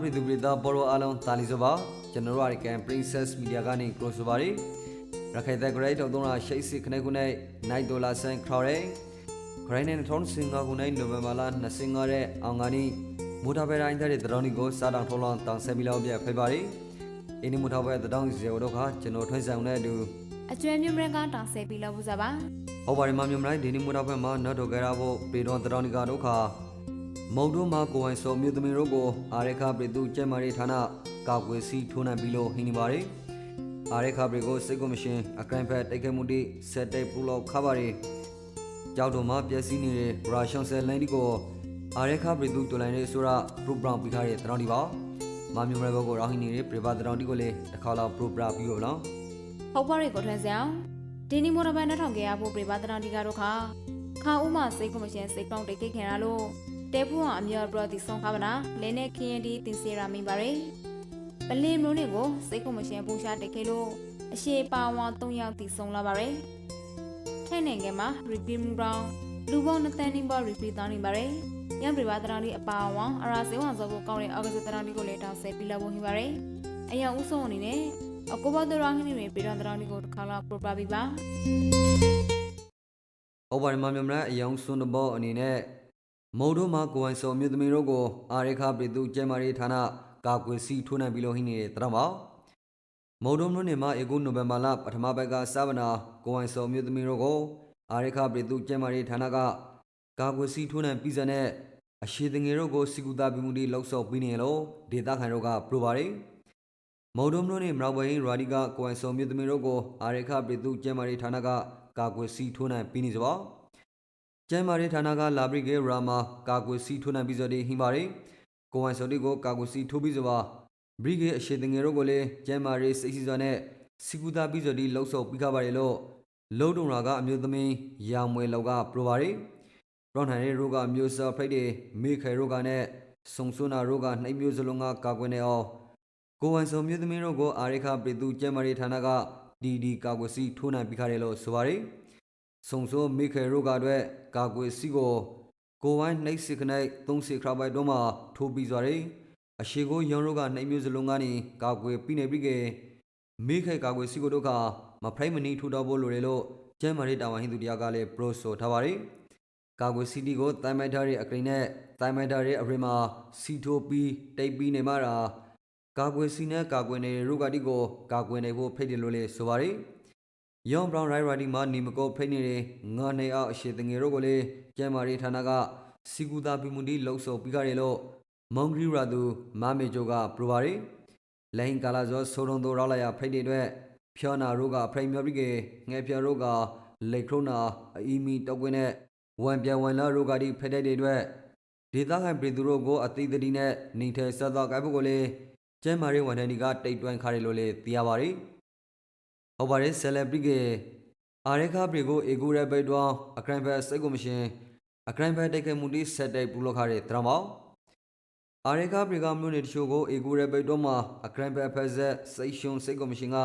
ပြည်သူပြည်သားဘောရောအားလုံးတာလီဆိုပါကျွန်တော်တို့အကန် Princess Media ကနေ close ပါရီရခိုင်တဲ့ great တော့တော့ရှိစီခနေခုနေနိုင်ဒေါ်လာဆန်ခေါ်ရဲခရိုင်းနဲ့ထုံးစင်ကာခုနေနိုဝင်ဘာလ25ရက်အောင်ကနီမူတာပဲတိုင်းတဲ့တရောင်းဒီကိုစားတောင်ထုံးလောင်းတောင်ဆက်ပြီးလောက်ပြဖိပါရီအင်းဒီမူတာပဲတရောင်းစီရောတော့ခါကျွန်တော်ထွန်းဆောင်တဲ့အတူအကျွမ်းမြမရကတောင်ဆဲပြီးလို့ဘူးစားပါဟောပါရီမမြမလိုက်ဒီနေ့မူတာပဲမှာနော်တော့ကြရဖို့ပေတော့တရောင်းဒီကတော့ခါ မုံတို့မှာကိုဝိုင်စောမြို့သမီးတို့ကိုအာရခပြည်သူကျဲမာရီဌာနကောက်ွယ်စီထိုးနှံပြီးလို့ဟင်းနေပါရီအာရခပြည်ကိုစိတ်ကောမရှင်အကန့်ဖက်တိုက်ခိုက်မှုတိဆက်တိုက်ပူလောက်ခပါရီကြောက်တော်မှာပျက်စီးနေတဲ့ရာရှွန်ဆယ်လန်ဒီကိုအာရခပြည်သူတူလိုင်းရေးဆိုရပရိုဂရမ်ပြီးခါတဲ့တရောင်းဒီပါမမြမရဘကိုရောဟင်းနေတဲ့ပြပတရောင်းဒီကိုလေတစ်ခါလောက်ပရိုဂရမ်ပြီးရောလားဟုတ်ပါရီကိုထွန်းဆောင်ဒီနီမိုတော်ဘန်နဲ့ထောင်ကြရဖို့ပြပါတနာဒီကတော့ခါခါဦးမစိတ်ကမရှင်စိတ်ကောင်းတိတ်ခိခင်ရလို့ တဲဖူးအောင်အမြော်ပရောဒီဆုံးခါမနာလဲနဲ့ခရင်ဒီတင်စီရာမိပါရီပလင်းမျိုးတွေကိုစိတ်ကမရှင်ပူရှာတိတ်ခိလို့အရှိပါဝါ၃ယောက်တီဆုံးလာပါရီထိုင်နိုင်ငံမှာ repeat ground လူပေါင်းနှစ်တန်းနှင်းပါ repeat တောင်းနေပါရီညံပြပါတနာဒီအပါဝါအရာစေဝါစောကိုကောင်းတဲ့အောက်ကစားတနာဒီကိုလည်းတောင်းဆဲပြီးလာဖို့ဟိပါရီအယောင်ဦးဆုံးအနေနဲ့အကောဘဒရာဟင်းနေပြည်တော်တော်ဒီကိုတစ်ခါလောက်ပရိုပါပြီးပါ။အော်ဘာမမြမရအယောင်စွန်းတဘောအနေနဲ့ မုံတို့မှာကိုဝိုင်စောမြို့သမီးတို့ကိုအာရခပြည်သူကျဲမာရီဌာနကာကွယ်စီထိုးနှံပြီးလို့ဟင်းနေတဲ့တရမောက်မုံတို့မြို့နယ်မှာဧကုနိုဝင်ဘာလပထမပတ်ကစဗနာကိုဝိုင်စောမြို့သမီးတို့ကိုအာရခပြည်သူကျဲမာရီဌာနကကာကွယ်စီထိုးနှံပြီးစတဲ့အရှိတငယ်တို့ကိုစီကူတာပြီးမှုတွေလှုပ်ဆော်ပြီးနေလို့ဒေသခံတို့ကပရိုပါရီမုံတို့မြို့နယ်မရောက်ဘရင်ရာဒီကကိုဝိုင်စောမြို့သမီးတို့ကိုအာရခပြည်သူကျဲမာရီဌာနကကာကွယ်စီထိုးနှံပြီးနေစပါ ကျမ်းမာရေးဌာနကလာပရိကေရာမာကာကွယ်စီထိုးနှံပြီးစော်ဒီဟိမာရီကိုဝန်စော်ဒီကိုကာကွယ်စီထိုးပြီးစောပါဘရိကေအရှိတငယ်တို့ကိုလည်းကျမ်းမာရေးစိတ်စီစွာနဲ့စီကူတာပြီးစော်ဒီလှုပ်ဆော်ပြီးခပါရီလို့လုံတုံရာကအမျိုးသမီးရာမွေလောက်ကပရိုပါရီရောန်ဟန်ရီရိုကအမျိုးစာဖိတ်တွေမေခေရိုကနဲ့ဆုံဆွနာရိုကနှိပ်မျိုးစလုံးကကာကွယ်နေအောင်ကိုဝန်စော်မျိုးသမီးတို့ကိုအာရိခပြည်သူကျမ်းမာရေးဌာနကဒီဒီကာကွယ်စီထိုးနှံပြီးခတယ်လို့ဆိုပါရီ ဆုံဆိုမိခေရိုကအတွက်ကာကွယ်စီကိုကိုဝိုင်းနှိပ်စစ်ခနိုင်သုံးစစ်ခရပိုက်တော့မှထိုးပြီးသွားတယ်အရှိကိုရောင်ရိုကနှိပ်မျိုးစလုံးကနေကာကွယ်ပြီးနေပြီကေမိခေကာကွယ်စီကိုတို့ကမဖရိုက်မနီထူတော့ဖို့လိုတယ်လို့ကျမ်းမာရေးတာဝန်ဟိန္ဒူတရားကလည်းပရိုဆိုထားပါတယ်ကာကွယ်စီတီကိုတိုင်မိုက်ထားတဲ့အကရိနဲ့တိုင်မိုက်ထားတဲ့အရိမှာစီထိုးပြီးတိတ်ပြီးနေမှတာကာကွယ်စီနဲ့ကာကွယ်နေတဲ့ရိုကတိကိုကာကွယ်နေဖို့ဖိတ်တယ်လို့လည်းဆိုပါတ ယ်ယောင်ဘရောင်ရိုင်ရာဒီမှာနီမကောဖိနေတယ်ငါနေအောင်အရှိတငယ်တို့ကိုလေကျမ်းမာရေးဌာနကစီကူတာပီမွန်ဒီလှုပ်ဆော်ပြီးကြတယ်လို့မောင်ဂရီရာသူမမေဂျိုကပရိုပါရီလိုင်းကာလာဇောဆိုရုံတို့ရောက်လာရဖိတဲ့အတွက်ဖျောနာရိုကဖရိမျောပြီးကေငဲဖျောရိုကလေခရိုနာအီမီတောက်ကွင်းနဲ့ဝန်ပြန်ဝန်လာရိုကဒီဖိတဲ့တဲ့အတွက်ဒေသခံပြည်သူတို့ကိုအသိသတိနဲ့နေထဲဆက်တော့ကိုက်ဖို့ကိုလေကျမ်းမာရေးဝန်ထမ်းတွေကတိတ်တွန်းခါတယ်လို့လေသိရပါတယ် ဟုတ်ပါတယ်ဆယ်လဘရီကအာရခပရီကိုအေဂူရဘိတ်တော့အကရန်ဘတ်စိတ်ကိုမရှင်အကရန်ဘတ်တိုက်ခိုက်မှုတိဆက်တိုက်ပူလောက်ခတဲ့တရမောက်အာရခပရီကမြို့နယ်တချို့ကိုအေဂူရဘိတ်တော့မှာအကရန်ဘတ်ဖက်ဆက်စိတ်ရှုံစိတ်ကိုမရှင်က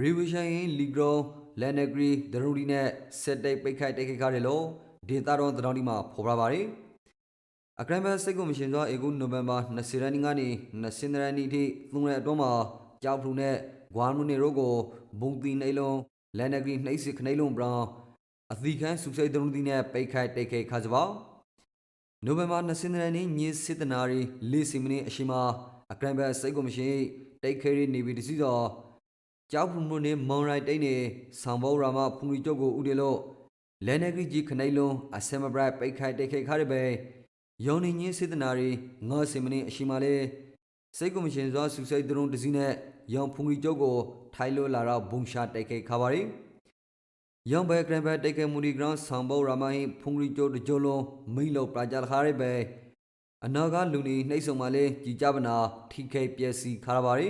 ရီဝီရှင်ရင်လီဂရိုလန်နဂရီဒရူဒီနဲ့ဆက်တိုက်ပိတ်ခိုက်တိုက်ခိုက်ခတယ်လို့ဒေတာတော်တရောင်းဒီမှာဖော်ပြပါတယ်အကရန်ဘတ်စိတ်ကိုမရှင်သောအေဂူနိုဝင်ဘာ20ရက်နေ့ကနေ20ရက်နေ့အထိသုံးရက်အတွင်းမှာကြောက်ဖလူနဲ့ ဂွာနူနေရိုကိုဘုံတီနှိလုံးလန်နဂရီနှိပ်စစ်ခနှိလုံးဘရောင်အသီခန်းစုစိတ်တုံးတီနဲ့ပိတ်ခိုက်တိတ်ခိတ်ခါစပါနိုဝင်ဘာ20ရက်နေ့ညစစ်တနာရီလေးစီမီနီအရှိမအကရန်ဘတ်စိတ်ကိုမရှိတိတ်ခဲရီနေပြီးတစီတော့ကြောက်ဖုံမှုနေမွန်ရိုက်တိတ်နေဆောင်ဘောရာမဖုန်ရီကျုပ်ကိုဥတယ်လို့လန်နဂရီကြီးခနှိလုံးအဆမဘရက်ပိတ်ခိုက်တိတ်ခိတ်ခါရပဲယောနေညစစ်တနာရီငါစီမီနီအရှိမလေး စိတ်ကိုမရှင်စွာစုစိတ်တုံးတစီနဲ့ရောင်ဖုန်ရီကျုပ်ကိုထိုင်လိုလာတော့ဘုံရှာတိုက်ခိုက်ခါပါရီယောင်ဘဲဂရန်ဘဲတိုက်ခိုက်မှုဒီဂရောင်းဆောင်ဘောရာမိုင်းဖုန်ရီကျိုတကြိုလုံးမိလို့ပရာကြခါရဲပဲအနာကလူနေနှိမ့်ဆုံမှာလဲကြည်ကြပနာထိခိုက်ပျက်စီးခါပါရီ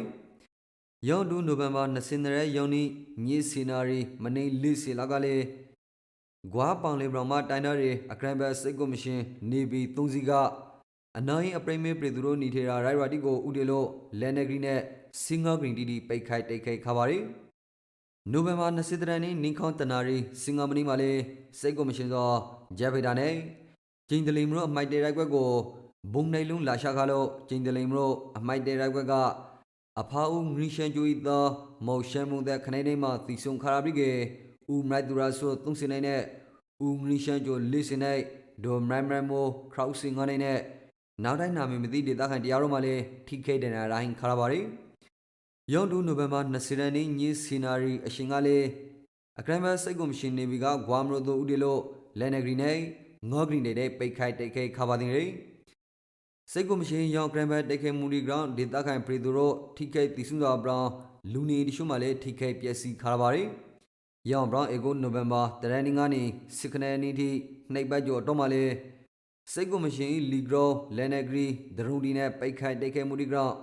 ယောင်ဒူနိုဝင်ဘာ20ရက်ယောင်နီညစ်စီနာရီမနေလေးစီလာကလေးဂွာပောင်လေဘရမတိုင်တာရီအကရန်ဘဲစိတ်ကိုမရှင်နေပြီးသုံးစီက အနာရင်အပရိမေပြည်သူတို့နေထေရာရိုက်ရာတီကိုဥတေလို့လန်နဂရီနဲ့စင်ဂါဂရင်တီတီပိတ်ခိုက်တိတ်ခိုက်ခါပါရီနိုဝင်ဘာ20ရက်နေ့နင်းခေါန်တနာရီစင်ဂါမနီမှာလေစိတ်ကိုမရှင်သောဂျက်ဖေတာနဲ့ဂျင်းဒလီမတို့အမိုက်တေရိုက်ကွက်ကိုဘုံနိုင်လုံးလာရှာခါလို့ကျင်းတလိမ်မလို့အမိုက်တဲရက်ကွက်ကအဖာဦးငရီရှန်ကျူဤသောမော်ရှန်မုန်တဲ့ခနေနေမှာတီဆုံခါရာဘိကေဦးမိုက်ဒူရာဆိုသုံးစနေနဲ့ဦးငရီရှန်ကျိုလေးစနေဒိုမရမရမိုခရောက်စင်ငနေနဲ့ နောက်တိုင်းနာမည်မသိဒေသခံတရားတော်မှလည်းထိခိတ်တယ်နာရိုင်းခါရပါရီယောင်ဒူနိုဝင်ဘာ20ရက်နေ့ညစီနာရီအရှင်ကလေးအကရမစိတ်ကိုမရှင်နေပြီကဂွာမရိုတို့ဦးဒီလို့လန်နဂရီနဲ့ငေါဂရီနေတဲ့ပိတ်ခိုက်တိတ်ခိတ်ခါပါတင်ရီစိတ်ကိုမရှိရင်ရောင်ဂရမ်ဘတ်တိတ်ခဲမူလီဂရောင်းဒေတာခိုင်ပရီသူတို့ထိခိုက်တီစုစွာဘရောင်းလူနေတရှုမှလည်းထိခိုက်ပျက်စီးခါရပါရီရောင်ဘရောင်းအေကိုနိုဝင်ဘာတရန်နင်းကနေစစ်ခနဲနီထိနှိပ်ပတ်ကျော်တော့မှလည်း စိတ်ကိုမရှိရင်လီဂရောလန်နဂရီဒရူဒီနဲ့ပိတ်ခိုက်တိတ်ခဲမူလီဂရောင်း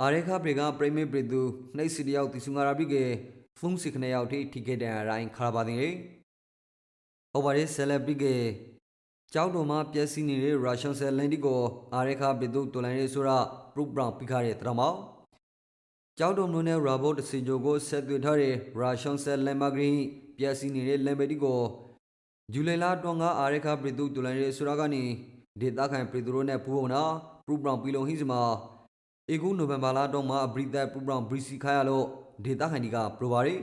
အာရေခပရီကပရိမေပရီသူနှိပ်စီတယောက်တီစုငါရာပြီကေဖုန်းစစ်ခနဲရောက်ထိထိခိုက်တဲ့အရိုင်းခါရပါတင်ရီအော်ဘာရီဆယ်လဘရီကေကျောက်တော်မှာပျက်စီးနေတဲ့ရုရှားဆယ်လန်တီကိုအာရခဘီဒုတိုလိုင်းရဲဆိုတာပရုဘရောင်ပိခါရဲ့တရမောက်ကျောက်တော်မြို့နယ်ရာဘော့တစီဂျိုကိုဆက်သွယ်ထားတဲ့ရုရှားဆယ်လန်မဂရီပျက်စီးနေတဲ့လန်ဘတီကို ဇူလိုင်လတွန်ကအာရခဘီဒုတိုလိုင်းရဲဆိုတာကနေဒေတာခိုင်ပရီဒရိုနဲ့ပူအောင်နာပရုဘရောင်ပီလုံဟိစမာအေကူနိုဝင်ဘာလတော့မှာဘရီသက်ပရုဘရောင်ဘရီစီခါရလို့ဒေတာခိုင်ဒီကပရိုပါရီ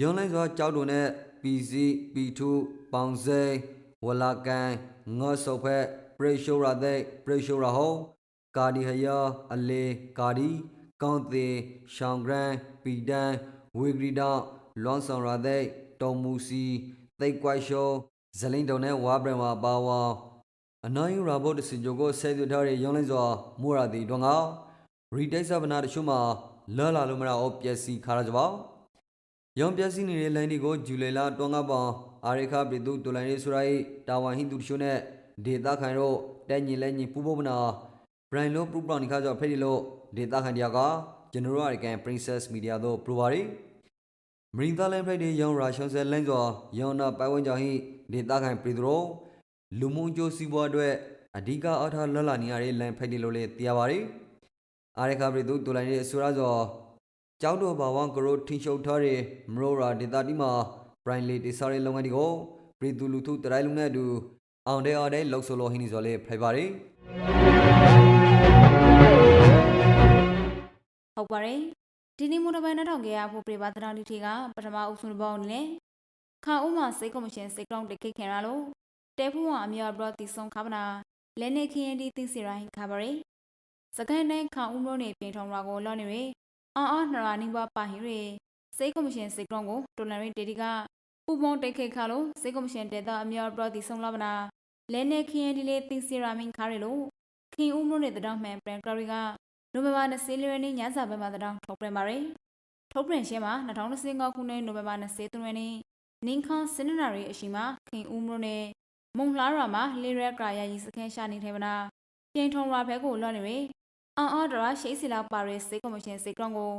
ယွန်လိုင်းစွာကျောက်တော်နဲ့ PC P2 ပေါင်စိန်ဝလာကန်ငေါဆုပ်ဖက်ပရိရှိုရာတဲ့ပရိရှိုရာဟောကာဒီဟယာအလေကာဒီကောင်းသေးရှောင်းဂရန်ပီဒန်ဝေဂရီဒလွန်ဆောင်ရာတဲ့တော်မူစီ သိတ်ကွိုက်ရှောဇလိန်တုံနဲ့ဝါဘရန်ဝါပါဝါအနိုင်ရာဘော့တစင်ဂျိုကိုဆဲသွထားတဲ့ရောင်းလိုက်စွာမိုးရာတီတော့ငါရီတိတ်ဆဗနာတရှုမှာလာလာလို့မရအောင်ပျက်စီးခါရကြပါရောင်ပြက်စီနေတဲ့လိုင်းတွေကိုဂျူလေလာတွန်ကပောင်အာရိခပြည်သူတူလိုင်းရေးဆိုရိုက်တာဝန်ဟိတူတရှိုးနဲ့ဒေတာခိုင်တို့တဲ့ညီလဲညီပူပုပနာဘရိုင်လိုပရူပန်ခါကြောဖဲဒီလို့ဒေတာခိုင်တရားကကျွန်တော်တို့အကန် Princess Media တို့ပရိုပါရီ မရင်သားလန်ဖလိုက်တဲ့ရောင်ရာရှောင်းဆယ်လန်ကျော်ရောင်နာပိုင်ဝန်းကြောင့်ဟိဒေတာခိုင်ပြည်သူတို့လူမှုကျိုးစီးပွားအတွက်အဓိကအထောက်လလနေရတဲ့လန်ဖိုက်ဒီလို့လည်းသိရပါရီအာရိခပြည်သူတူလိုင်းရေးဆိုရကြောကျောက်တော်ဘာဝကရိုထင်းရှုပ်ထားတဲ့မရိုရာဒေတာတီမှာပရိုင်လီတီဆာရဲလုပ်ငန်းတွေကိုပြည်သူလူထုတရိုင်းလုံးနဲ့အတူအောင်တဲ့အောင်တဲ့လှုပ်ဆိုလို့ဟင်းနေစော်လေးဖိုက်ပါရီဟုတ်ပါတယ် ဒီနေ့မိုးတပိုင်းနောက်ခဲ့ရဖို့ပြပါတနာလီထေကပထမအုပ်စုဘောင်းနဲ့ခါဦးမှာစိတ်ကော်မရှင်စိတ်ကောင်းတိတ်ခိတ်ခင်ရလို့တဲဖူးဝအမြော်ဘရတီဆုံခါပနာလဲနေခရင်ဒီသိစီရိုင်းခါပါရီစကိုင်းတိုင်းခါဦးမိုးနေပြင်ထုံရွာကိုလော်နေရအာအာနရာနိဘပါဟီရီစိတ်ကော်မရှင်စိတ်ကောင်းကိုတိုလန်ရီတေဒီကပူပုံတိတ်ခိတ်ခါလို့စိတ်ကော်မရှင်တေတာအမြော်ဘရတီဆုံလာပနာလဲနေခရင်ဒီလေးသိစီရာမင်းခါရီလို့ခင်ဦးမိုးနေတောင်မှန်ပရန်ကရီက နိုဝင်ဘာ20ရက်နေ့ညစာပိုင်းမှာတောင်ထုတ်ပြန်ပါရယ်ထုတ်ပြန်ရှင်းမှာ2025ခုနှစ်နိုဝင်ဘာ23ရက်နေ့နင်းခွန်စင်နနာရီအရှိမခင်ဦးမလို့နဲ့မုံလှရာမှာလေရက်ကာယာကြီးစခန်းရှာနေထဲမနာပြင်ထုံရာဘဲကိုလော့နေရယ်အော်အော်ဒရာရှိစီလောက်ပါရယ်စေကော်မရှင်စေကရွန်ကို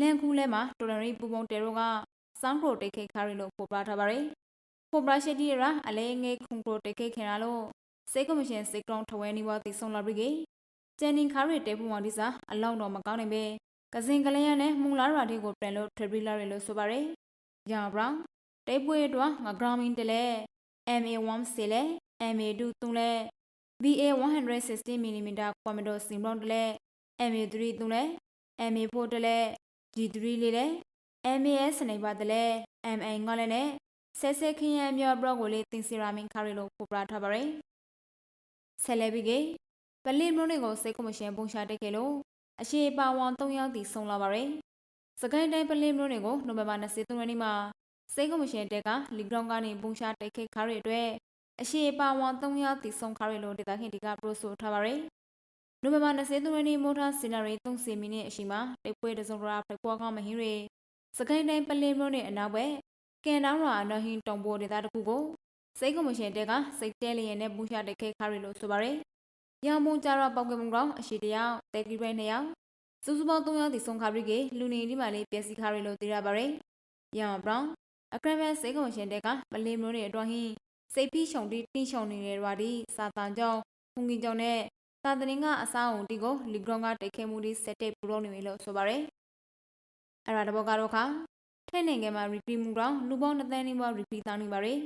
လန်ကူးလဲမှာတိုလရီပူပုံတဲရောကစောင်းကိုတိတ်ခိတ်ခါရီလို့ပို့ပြထားပါရယ်ပို့ပြရှိတီရာအလဲငယ်ခုံကိုတိတ်ခိတ်ခင်ရလို့စေကော်မရှင်စေကရွန်ထဝဲနီဝတီဆုံလာပြီကေ ကျန်နင်ခါရီတဲဖူမောင်ဒီစာအလောက်တော့မကောင်းနိုင်ပဲကစင်ကလေးရနဲ့မူလာရာတွေကိုပြန်လို့ထရီလာရီလို့ဆိုပါရယ်။ရောင်ဘရောင်းတဲပွေတော့ငါဂရာမင်းတလဲ MA1 စီလဲ MA2 သုံးလဲ BA 160mm ကွန်မဒိုစင်ဘရောင်းတလဲ MA3 သုံးလဲ MA4 တလဲ G3 လေးလဲ MAS စနေပါတလဲ MA ငေါလဲနဲ့ဆက်ဆက်ခင်းရမြော့ဘရော့ကိုလေးတင်စီရာမင်းခါရီလို့ပို့ပြထားပါရယ်။ဆယ်လဲပြီးကေ ပလင်မလို့နေကိုစိတ်ကမရှင်ပုံရှာတက်ခဲ့လို့အရှိပါဝန်၃ယောက်တီဆုံလာပါရယ်စကိုင်းတိုင်းပလင်မလို့နေကိုနိုဝင်ဘာ23ရက်နေ့မှာစိတ်ကမရှင်တက်ကလီဂရောင်းကနေပုံရှာတက်ခဲ့ခါရအတွက်အရှိပါဝန်၃ယောက်တီဆုံခါရလို့ဒေတာခင်ဒီကပရိုဆိုထားပါရယ်နိုဝင်ဘာ23ရက်နေ့မိုထာစီနာရီ30မိနစ်အရှိမှာတိတ်ပွဲတစုံရာဖိပွားကောင်းမဟင်းရီစကိုင်းတိုင်းပလင်မလို့နေအနောက်ဘက်ကန်တောင်းရာအနော်ဟင်းတုံပိုဒေတာတခုကိုစိတ်ကမရှင်တက်ကစိတ်တဲလျက်နဲ့ပုံရှာတက်ခဲ့ခါရလို့ဆိုပါရယ် ရောင်မုံကြတော့ပေါက်ကမုံကောင်အရှိတယောက်တဲကီရဲနှစ်ယောက်စူးစူပေါင်း၃ယောက်ဒီဆုံးခါရီကလူနေဒီမှာလေးပျက်စီးခါရီလို့သိရပါရယ်ရောင်ဘရောင်းအခရမန်စေကုံရှင်တဲ့ကမလေးမျိုးတွေအတွက်ဟင်းစိတ်ဖိရှုံတိတင်းရှုံနေတဲ့ရွာဒီစာတန်ကြောင်းဖုန်ကင်ကြောင်းနဲ့သာသနင်ကအစားအုံတီကိုလီဂရွန်ကတိတ်ခဲမှုဒီစက်တက်ပူလို့နေပြီလို့ဆိုပါရယ်အဲ့ဒါတဘောကတော့ခါထိုင်းနိုင်ငံမှာ repeat မှုတော့လူပေါင်း2သန်းနီးပါး repeat တောင်းနေပါရယ်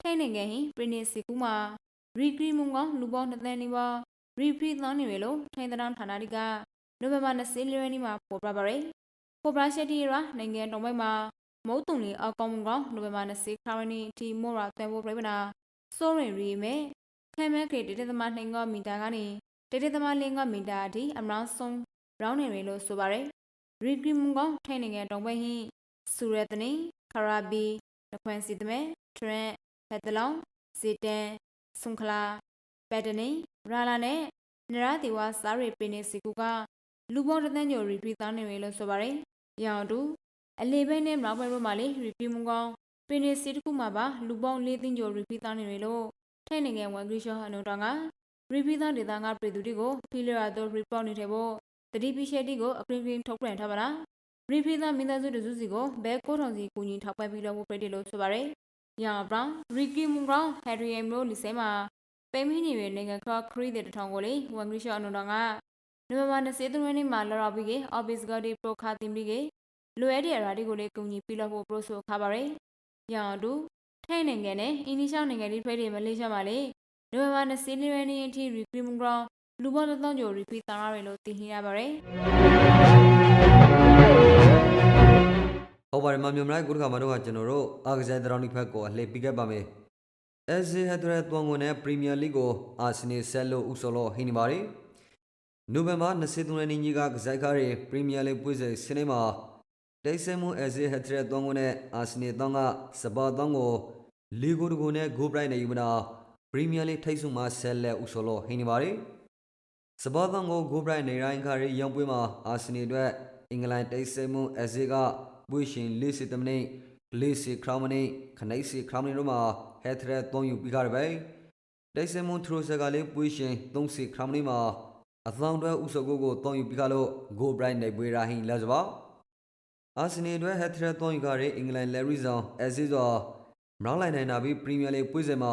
ထိုင်းနိုင်ငံဟင်ပရင်းနေစီကူမှာ recreate မှုကလူပေါင်း2သန်းနီးပါးရီဖရီသန်းနေရလို့ထိုင်းတန်းဌာနတွေကနိုဝင်ဘာ24ရက်နေ့မှာပေါ်ပြပါရယ်ပေါ်ပြချက်တီရာနိုင်ငံတော်ဘက်မှာမုတ်တုံလီအကောင်မကောင်နိုဝင်ဘာ20ခါရနီတီမိုရာသွဲဖို့ပြပနာစိုးရင်ရီမဲခဲမဲကေတေတသမနှင်ကမီတာကနေတေတသမလင်းကမီတာအထိအမရောင်းဆုံးရောင်းနေရလို့ဆိုပါရယ်ရီဂရီမကောင်ထိုင်းနိုင်ငံတော်ဘက်ဟင်းစူရတနီခရာဘီလခွန်စီတမဲထရန့်ဖက်တလောင်စီတန် ဆွန်ခလာပက်တနီရာလာနဲ့နရတီဝါစားရီပင်းနေစီကူကလူပေါင်းတစ်သန်းကျော်ရီပီသားနေရလို့ဆိုပါရယ်။ရောင်တူအလေးဘဲနဲ့မနောက်ဘဲဘက်မှာလေရီပီမကောင်ပင်းနေစီတစ်ခုမှာပါလူပေါင်း၄သန်းကျော်ရီပီသားနေရလို့ထိုင်းနိုင်ငံဝန်ဂရီရှောဟန်နိုတောင်ကရီပီသားဒေသကပြည်သူတွေကိုဖီလရာတော့ရီပေါ်နေတဲ့ဖို့တတိပိရှက်တီကိုအပရင်ပရင်ထုတ်ပြန်ထားပါလား။ရီပီသားမင်းသားစုတစုစီကိုဘဲကိုထောင်စီကူညီထောက်ပံ့ပြီးတော့ဖို့ပြည်တယ်လို့ဆိုပါရယ်။ ရောင်ဘရောင်းရီကီမကောင်ဟယ်ရီယမ်လိုလီဆဲမှာပိမင်းညီရဲ့နိုင်ငံခခရီးတဲ့တထောင်ကိုလေဝန်ဂရီရှောအနုတော်ကနိုဝင်ဘာ23ရက်နေ့မှာလော်ရော်ဘီကေအော်ဘစ်ဂါဒီပရိုခါတင်ပြီးကေလိုအပ်တဲ့အရာတွေကိုလေကူညီပြီးလို့ဖို့ပရိုဆိုခါပါရယ်။ရောင်တူထိုင်းနိုင်ငံနဲ့အင်းနီရှောင်းနိုင်ငံဒီဖိတ်တွေမလေးရှားမှာလေနိုဝင်ဘာ24ရက်နေ့အထိရီကီမကောင်လူပေါင်းတစ်သောင်းကျော်ရီပီတာရရလို့သိနေရပါရယ်။ ဟုတ်ပါတယ်မမြုံလိုက်ကုတ္တခါမှာတော့ကျွန်တော်တို့အာဂဇိုင်ဒရောင်းနိဖက်ကိုအလှည့်ပြီးခဲ့ပါမယ်အက်ဇီဟက်ဒရတ်တွန်ကိုနဲ့ပရီးမီယာလိကိုအာဆင်နယ်ဆယ်လို့ဥဆိုလို့ဟင်းနေပါတယ်နိုဝင်ဘာ23ရက်နေ့ညကကစားကားရဲ့ပရီးမီယာလိပွဲစဉ်စနေမှာတိတ်ဆမှုအက်ဇီဟက်ဒရတ်တွန်ကိုနဲ့အာဆင်နယ်တောင်းကစပါတောင်းကိုလီဂိုတကိုနဲ့ဂိုဘရိုက်နဲ့ယူမနာပရီးမီယာလိထိတ်ဆုမှာဆယ်လက်ဥဆိုလို့ဟင်းနေပါတယ်စပါတောင်းကိုဂိုဘရိုက်နေရိုင်းကားရဲ့ရောင်းပွဲမှာအာဆင်နယ်အတွက်အင်္ဂလန်တိတ်ဆမှုအက်ဇီက ပွေရှင်လေးစီတမနိလေးစီခရောင်းမနိခနိုက်စီခရောင်းမနိတို့မှာဟက်ထရက်သုံးယူပြီးကြရပဲတိုက်စမွန်ထရိုဆာကလေးပွေရှင်သုံးစီခရောင်းမနိမှာအသောင်းတွဲဥစကုတ်ကိုသုံးယူပြီးကြလို့ဂိုဘရိုက်နိုင်ပွေရာဟင်းလာစပါအာဆင်နယ်အတွက်ဟက်ထရက်သုံးယူကြတဲ့အင်္ဂလန်လက်ရီဇွန်အက်ဆီဇောမရောင်းလိုက်နိုင်တာပြီးပရီးမီယာလိပွေစင်မှာ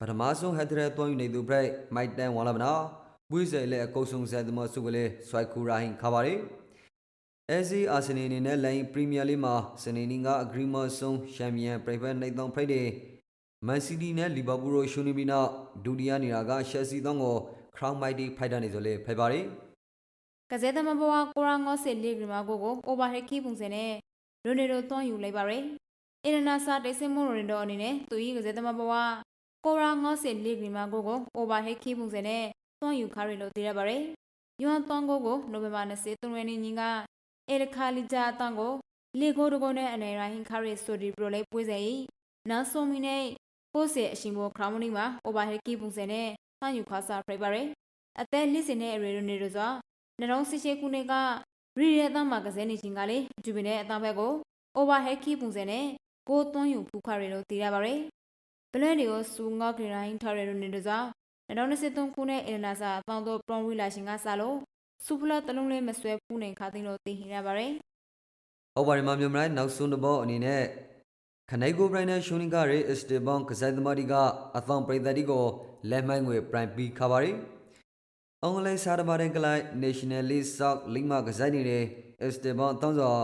ပထမဆုံးဟက်ထရက်သုံးယူနေသူဘရိုက်မိုက်တန်ဝါလာမနာပွေစင်လည်းအကုတ်ဆုံးဆက်သမဆုကလေးဆွိုက်ခူရာဟင်းခါပါရီ အဲဇီအာဆင်နယ်အနေနဲ့လိုင်းပရီးမီယာလိမှာစနေနေ့ကအဂရီမာဆုံးချန်ပီယံပရိဗတ်နိုင်သောဖရိုက်ဒေးမန်စီးတီးနဲ့လီဗာပူးတို့ရှုံးနေပြီးနောက်ဒုတိယနေရာကရှယ်ဆီတောင်းကိုခရောင်းမိုက်တီဖိုက်တာနေဆိုလေဖိုက်ပါရီကစဲသမဘဝကိုရာငေါစစ်လီဂရီမာကိုကိုအိုဘာဟက်ခီပုံစံနဲ့ရိုနေရိုသွန်ယူလိုက်ပါရယ်အင်ဒနာစာတိတ်ဆင်မိုရိုနေတိုအနေနဲ့သူဤကစဲသမဘဝကိုရာငေါစစ်လီဂရီမာကိုကိုအိုဘာဟက်ခီပုံစံနဲ့သွန်ယူခါရလို့သိရပါရယ်ယွမ်သွန်ကိုကိုနိုဝင်ဘာ23ရက်နေ့ညက အဲရခါလီဂျာအတန်ကိုလေကိုတကိုနဲ့အနေရိုင်းခါရဆိုဒီပရိုလေးပွဲစေဤနောက်ဆုံးမီနဲ့ပို့စေအရှင်ဘောခရောင်းမနီမှာအိုဘာဟက်ခီပုံစံနဲ့သွန်ယူခါစာပြပါရယ်အသက်လစ်စင်တဲ့ရေရိုနေရိုစွာ2018ခုနှစ်ကရီရဲသားမှာကစဲနေချင်းကလေဂျူဘီနဲ့အသားဘက်ကို overhead key ပုံစံနဲ့ကိုသွန်းယူဖူးခရဲလို့သိရပါရယ်ဘလဲတွေကိုစူငေါဂရီတိုင်းထားရလို့နေတော့2023ခုနှစ်အင်နာစာအပေါင်းတို့ပရွန်ဝီလာရှင်ကစလို့ စူဖလာတလုံးလေးမဆွဲဖူးနေခါသိလို့သိနေရပါရယ်ဟုတ်ပါတယ်မမြုံလိုက်နောက်ဆုံးတစ်ဘောအနေနဲ့ခနိုက်ကိုဘရိုင်နယ်ရှူနင်းကရေအစ်တေဘွန်ကစားသမားဒီကအသောပရိသတ်ဒီကိုလက်မိုင်းငွေပရိုင်ပီခါပါရီအင်္ဂလိပ်စာတပါတဲ့ကလိုက် National League South League မှာကစားနေတဲ့အစ်တေဘွန်တောင်းစော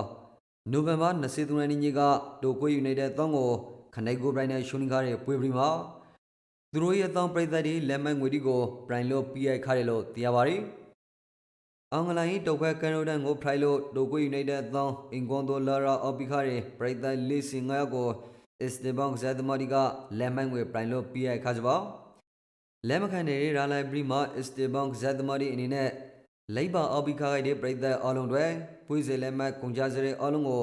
နိုဝင်ဘာ23ရက်နေ့ကဒိုကိုယူနိုက်တက်တောင်းကိုခနိုက်ကိုဘရိုင်နယ်ရှူနင်းကရေပွေပရီမှာသူတို့ရဲ့အသောပရိသတ်ဒီလက်မိုင်းငွေဒီကိုပရိုင်လို့ PI ခါတယ်လို့သိရပါရီ အင်္ဂလန်၏တောက်ခွဲကန်ရိုဒန်ကိုဖရိုက်လို့ဒိုကိုယူနိုက်တက်သောအင်ကွန်ဒိုလာရာအော်ပီခါရီပရိသတ်လေးစင်ငါကိုအစ်တေဘန်ဇက်ဒမာဒီကလက်မိုင်းငွေပရိုင်လို့ PI ခါကြပါလက်မခံတဲ့ရာလိုက်ပရီမာအစ်တေဘန်ဇက်ဒမာဒီအနေနဲ့လိပ်ပါအော်ပီခါရိုက်တဲ့ပရိသတ်အလုံးတွေပွေးစေလက်မတ်ကုန်ကြစရဲအလုံးကို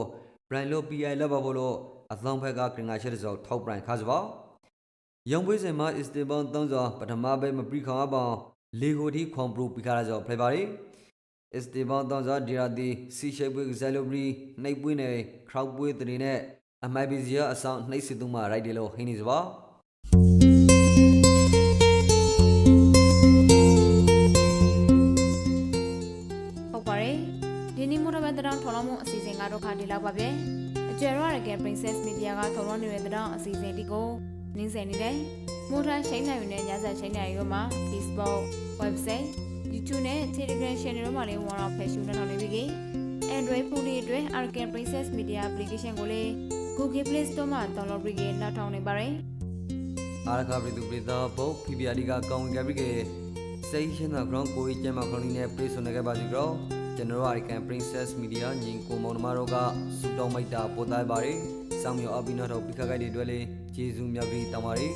ပရိုင်လို့ PI လက်ပါဖို့လို့အသောဖက်ကကင်္ဂါရှက်စောထောက်ပရိုင်ခါကြပါရုံပွေးစင်မှာအစ်တေဘန်သုံးစောပထမပဲမပရိခေါအောင်လေကိုတီခွန်ပရိုပီခါရကြောဖလိုက်ပါရီ အစ်တေဘောင်းတောင်းစားဒီရာတီစီရှိပ်ပွေဇယ်လိုဘရီနှိပ်ပွေးနေခရောက်ပွေးတရီနဲ့အမိုင်ဘီဇီယာအဆောင်နှိပ်စစ်သူမှရိုက်တယ်လို့ဟင်းနေစပါဟုတ်ပါတယ်ဒီနေ့မို့တော့တောင်းထော်လောင်းမှုအစီအစဉ်ကတော့ခါဒီလောက်ပါပဲအကျယ်ရောရက Princess Media ကထော်လောင်းနေတဲ့တောင်းအစီအစဉ်ဒီကိုနင်းစင်နေတယ်မိုးထားရှိန်နိုင်နေတဲ့ညစာရှိန်နိုင်ရုံမှာ Facebook website YouTube နဲ့ Telegram channel တို့မှာလည်းဝန်အောင်ဖယ်ရှုနေတော့နေပြီ။ Android ဖုန်းတွေအတွက် Arcan Princess Media application ကိုလည်း Google Play Store မှာ download ပြီးရနောက်ထောင်နေပါတယ်အာရခပရိသူပရိသဘုတ်ဖိပြာဒီကကောင်းဝင်ကြပြီကေစစိတ်ရှင်းသာ ground ကိုကြီးကျဲမှာခရိုနီနဲ့ပြေဆုံနေခဲ့ပါစီကြောကျွန်တော်တို့ American Princess Media ညီကိုမောင်နှမတို့ကစူတောင်းမိုက်တာပို့သားပါတယ်စောင့်မျှော်အပိနောက်တော့ပိခါကိုက်တွေအတွက်လေးကျေးဇူးများပြီးတောင်းပါတယ်